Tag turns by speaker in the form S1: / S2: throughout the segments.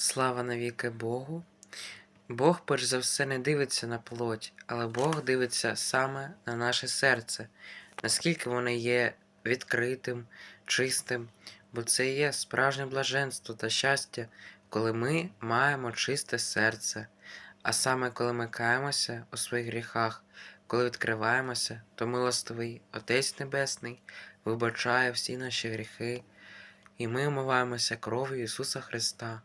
S1: Слава навіки Богу. Бог, перш за все, не дивиться на плоть, але Бог дивиться саме на наше серце, наскільки воно є відкритим, чистим, бо це є справжнє блаженство та щастя, коли ми маємо чисте серце. А саме коли ми каємося у своїх гріхах, коли відкриваємося, то милостивий Отець Небесний вибачає всі наші гріхи, і ми омиваємося кров'ю Ісуса Христа.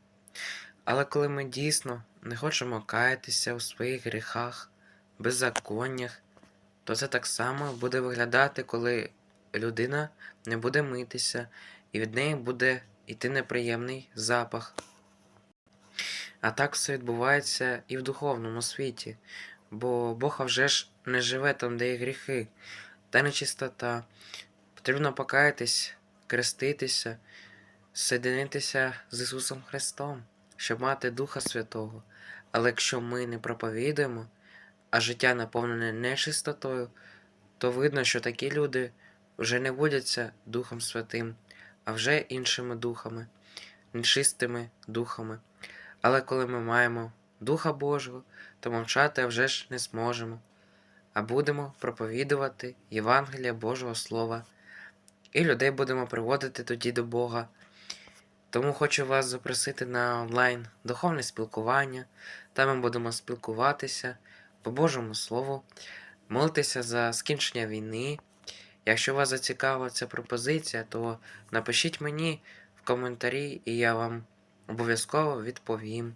S1: Але коли ми дійсно не хочемо каятися у своїх гріхах, беззаконнях, то це так само буде виглядати, коли людина не буде митися, і від неї буде йти неприємний запах. А так все відбувається і в духовному світі, бо Бог вже ж не живе там, де є гріхи та нечистота. Потрібно покаятись, креститися, соєдинитися з Ісусом Христом, щоб мати Духа Святого. Але якщо ми не проповідуємо, а життя наповнене нечистотою, то видно, що такі люди вже не водяться Духом Святим, а вже іншими духами, нечистими духами. Але коли ми маємо Духа Божого, то мовчати вже ж не зможемо, а будемо проповідувати Євангелія Божого Слова, і людей будемо приводити тоді до Бога. Тому хочу вас запросити на онлайн духовне спілкування. Там ми будемо спілкуватися по Божому Слову, молитися за скінчення війни. Якщо вас зацікавила ця пропозиція, то напишіть мені в коментарі, і я вам обов'язково відповім.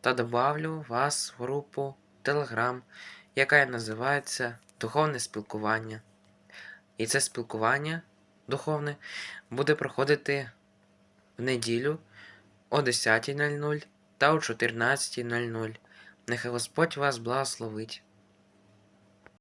S1: Та добавлю вас в групу Telegram, яка називається Духовне спілкування. І це спілкування духовне буде проходити в неділю о 10.00 та о 14.00. Нехай Господь вас благословить.